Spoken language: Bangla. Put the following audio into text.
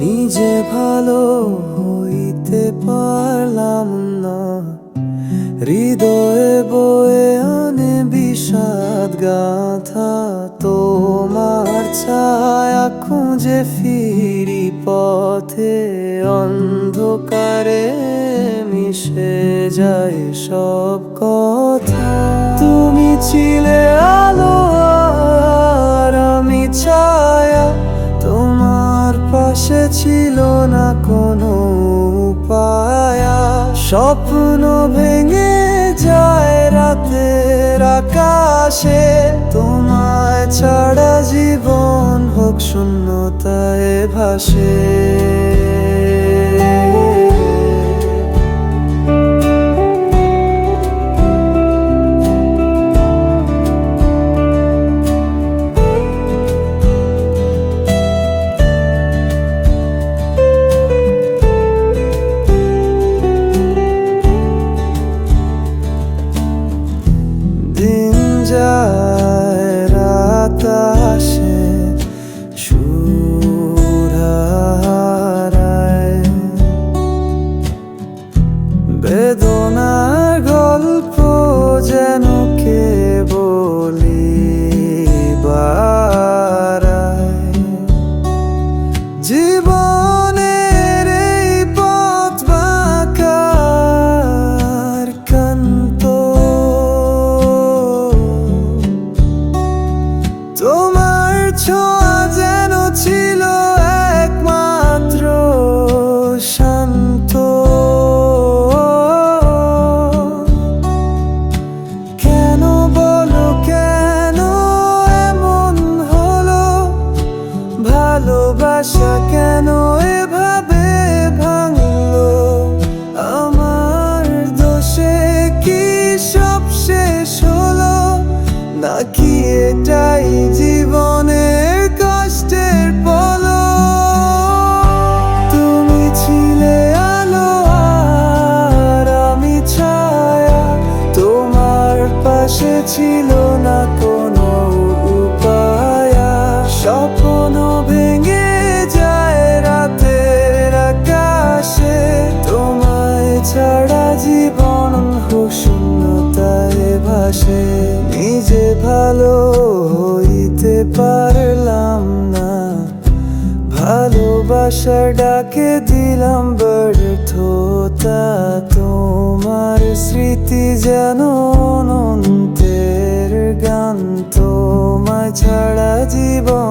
নিজে ভালো হইতে পারলাম না। হৃদয়ে বয়ে আনে বিষাদ গাথা, তোমার ছায়া খুঁজে ফিরি পথে, অন্ধকারে মিশে যায় সব ছিলে আলো আর আমি ছায়া। তোমার পাশে ছিল না কোনো উপায়া। স্বপ্ন ভেঙে যায় রাতের আকাশে। তোমায় ছাড়া জীবন হোক শূন্যতায় ভাসে। done. ছোঁয়া যেন ছিল শান্ত। কেন কেন এমন হলো? ভালোবাসা কেন এভাবে ভাঙলো? আমার দোষে কি এটাই শূন্যতায় ভাসে নিজে ভালো হইতে পারলাম না। ভালোবাসা ডাকে দিলাম ব্যর্থতা। তোমার স্মৃতি যেন অনন্তের গান। তোমায় ছাড়া জীবন